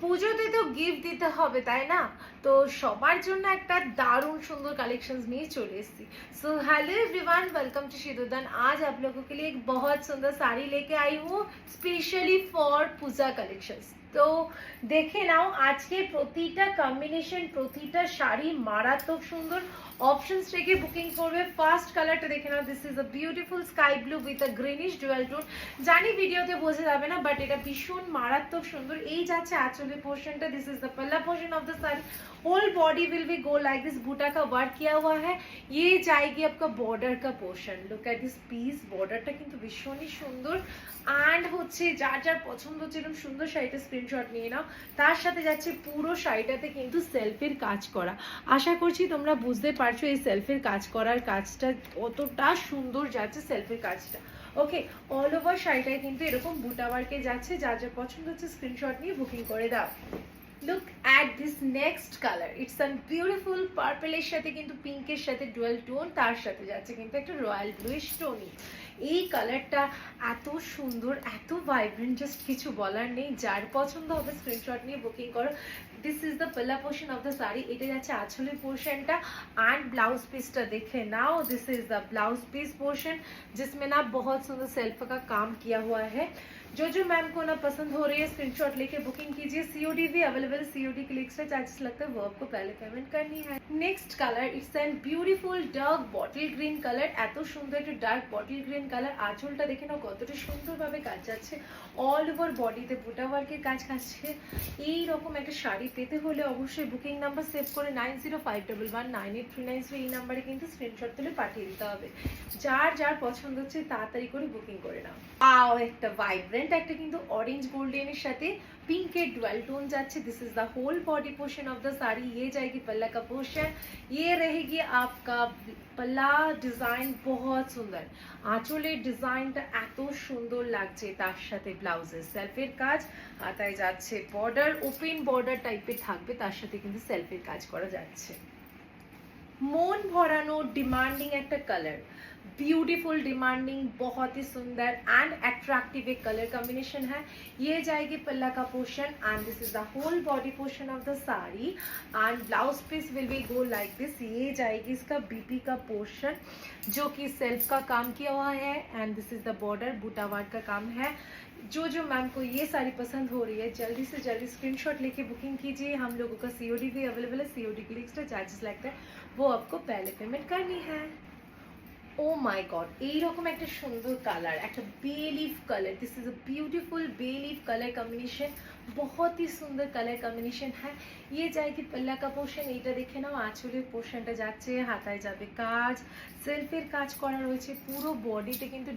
পুজোতে তো গিফট দিতে হবে তাই না তো সবার জন্য একটা दारुण सुंदर कलेक्शंस নিয়ে চলে এসেছি so hello everyone welcome to शिदुदन आज आप लोगों के लिए एक बहुत सुंदर साड़ी लेके आई हूँ स्पेशली फॉर पूजा कलेक्शंस তো দেখে নাও আজকে প্রতিটা কম্বিনেশন প্রতিটা শাড়ি মারাত্মক সুন্দর অপশনস রেখে বুকিং করবে ফার্স্ট কালারটা দেখে নাও this is a beautiful sky blue with a greenish dual tone জানি ভিডিওতে বোঝা যাবে না বাট এটা ভীষণ মারাত্মক সুন্দর এই যাচ্ছে আঁচলের পোর্শনটা দিস ইজ দ্য পাল্লা portion of the sari whole body will be go like this বুটাকা work কিয়া হুয়া হ্যাঁ ये जाएगी आपका बॉर्डर का portion look at this piece বর্ডারটা কিন্তু ভীষণই সুন্দর অ্যান্ড হচ্ছে যার যার পছন্দ হচ্ছে এরকম সুন্দর শাড়িটা স্ক্রিনশট নিয়ে নাও তার সাথে যাচ্ছে পুরো শাড়িটাতে কিন্তু সেলফের কাজ করা আশা করছি তোমরা বুঝতে পারছো এই সেলফের কাজ করার কাজটা কতটা সুন্দর যাচ্ছে সেলফের কাজটা ওকে অল ওভার শাড়িটায় কিন্তু এরকম বুটা ওয়ার্কে যাচ্ছে যার যা পছন্দ হচ্ছে স্ক্রিনশট নিয়ে বুকিং করে দাও Look at this next colour it's an beautiful পার্পেলের সাথে কিন্তু পিঙ্কের সাথে ডুয়েল টোন তার সাথে যাচ্ছে কিন্তু একটা রয়্যাল ব্লুইশ টোনই এই কালারটা এত সুন্দর, এত ভাইব্রেন্ট জাস্ট কিছু বলার নেই। যার পছন্দ হবে স্ক্রিনশট নিয়ে বুকিং করো। This is दल्ला portion portion of the sari at आँचलि and blouse piece देखे नाओ this is the blouse piece portion जिसमें ना बहुत सुंदर सेल्फ का काम किया हुआ है जो जो मैम को ना पसंद हो रही है स्क्रीनशॉट लेके बुकिंग कीजिए सीओडी भी अवेलेबल सीओडी क्लिक्स पे चार्जेस लगते हैं वो आपको पहले पेमेंट करनी है next colour it's an beautiful dark bottle green colour एत सुंदर जो डार्क बॉटल ग्रीन कलर आचल देखे ना कत सुंदर भाव काज जाल ओवर बडी ते बुटा वार्क काज शाड़ी পেতে হলে অবশ্যই বুকিং নাম্বার সেভ করে nine zero five double one nine eight three nine এই নাম্বারে কিন্তু স্ক্রিনশট তুলে পাঠিয়ে দিতে হবে যার যার পছন্দ হচ্ছে তাড়াতাড়ি করে বুকিং করে নাও আও একটা ভাইব্রেন্ট একটা কিন্তু অরেঞ্জ গোল্ডেনের সাথে पिंक डुअल टोन जाच्छे this is the whole body portion of the sari ये जाएगी पल्ला का पोर्शन ये रहेगी आपका पल्ला ডিজাইন বহুত সুন্দর আঁচলের ডিজাইনটা এত সুন্দর লাগছে তার সাথে ব্লাউজের সেলফের কাজ হাতায় যাচ্ছে বর্ডার ওপেন বর্ডার টাইপের থাকবে তার সাথে কিন্তু সেলফের কাজ করা যাচ্ছে। মন ভরানো ডিমান্ডিং একটা কালার ब्यूटीफुल, डिमांडिंग, बहुत ही सुंदर एंड अट्रैक्टिव एक कलर कॉम्बिनेशन है। ये जाएगी पल्ला का portion and this is the whole body portion of the sari and blouse piece will be go like this ये जाएगी इसका बीपी का पोर्शन जो कि सेल्फ का काम किया हुआ है and this is the border बूटावार का काम है। जो जो मैम को ये साड़ी पसंद हो रही है, जल्दी से जल्दी स्क्रीनशॉट लेके बुकिंग कीजिए। हम लोगों का सीओडी भी अवेलेबल है। सीओडी के लिए एक्स्ट्रा चार्जेस लगता है। वो आपको पहले पेमेंट करनी है। ও মাই গড এইরকম একটা সুন্দর কালার একটা bay leaf colour this is a beautiful bay leaf colour combination बहुत ही सुंदर कलर कॉम्बिनेशन है ये जाएगी पल्ला का পোর্শন এইটা দেখে নাও আঁচলের পোর্শনটা যাচ্ছে হাতায় যাবে কাজ সেলফের কাজ করা রয়েছে পুরো বডিতে কিন্তু